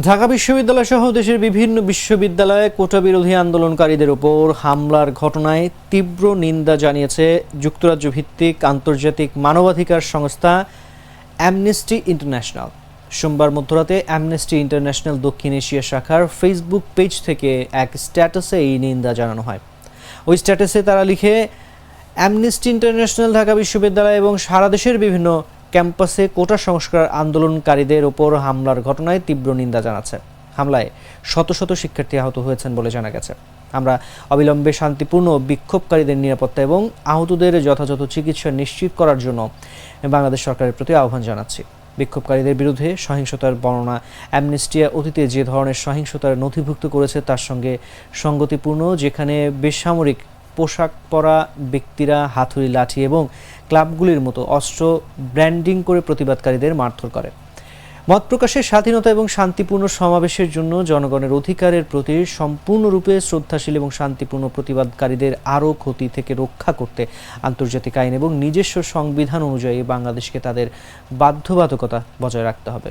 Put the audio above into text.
ঢাকা বিশ্ববিদ্যালয় সহ দেশের বিভিন্ন বিশ্ববিদ্যালয়ে কোটা বিরোধী আন্দোলনকারীদের ওপর হামলার ঘটনায় তীব্র নিন্দা জানিয়েছে যুক্তরাজ্য ভিত্তিক আন্তর্জাতিক মানবাধিকার সংস্থা অ্যামনেস্টি ইন্টারন্যাশনাল। সোমবার মধ্যরাতে অ্যামনেস্টি ইন্টারন্যাশনাল দক্ষিণ এশিয়া শাখার ফেসবুক পেজ থেকে এক স্ট্যাটাসে এই নিন্দা জানানো হয়। ওই স্ট্যাটাসে তারা লিখে, অ্যামনেস্টি ইন্টারন্যাশনাল ঢাকা বিশ্ববিদ্যালয় এবং সারা দেশের বিভিন্ন ক্যাম্পাসে কোটা সংস্কার আন্দোলনকারীদের ওপর হামলার ঘটনায় তীব্র নিন্দা জানাচ্ছে। হামলায় শত শত শিক্ষার্থী আহত হয়েছেন বলে জানা গেছে। আমরা অবিলম্বে শান্তিপূর্ণ বিক্ষোভকারীদের নিরাপত্তা এবং আহতদের যথাযথ চিকিৎসা নিশ্চিত করার জন্য বাংলাদেশ সরকারের প্রতি আহ্বান জানাচ্ছি। বিক্ষোভকারীদের বিরুদ্ধে সহিংসতার বর্ণনা, অ্যামনেস্টিয়া অতীতে যে ধরনের সহিংসতার নথিভুক্ত করেছে তার সঙ্গে সঙ্গতিপূর্ণ, যেখানে বেসামরিক পোশাক পরা ব্যক্তিরা হাতুড়ি লাঠি এবং ক্লাবগুলির মতো অস্ত্র ব্র্যান্ডিং করে প্রতিবাদকারীদের মারধর করে। মত প্রকাশের স্বাধীনতা এবং শান্তিপূর্ণ সমাবেশের জন্য জনগণের অধিকারের প্রতি সম্পূর্ণরূপে শ্রদ্ধাশীল এবং শান্তিপূর্ণ প্রতিবাদকারীদের আরও ক্ষতি থেকে রক্ষা করতে আন্তর্জাতিক আইন এবং নিজস্ব সংবিধান অনুযায়ী বাংলাদেশকে তাদের বাধ্যবাধকতা বজায় রাখতে হবে।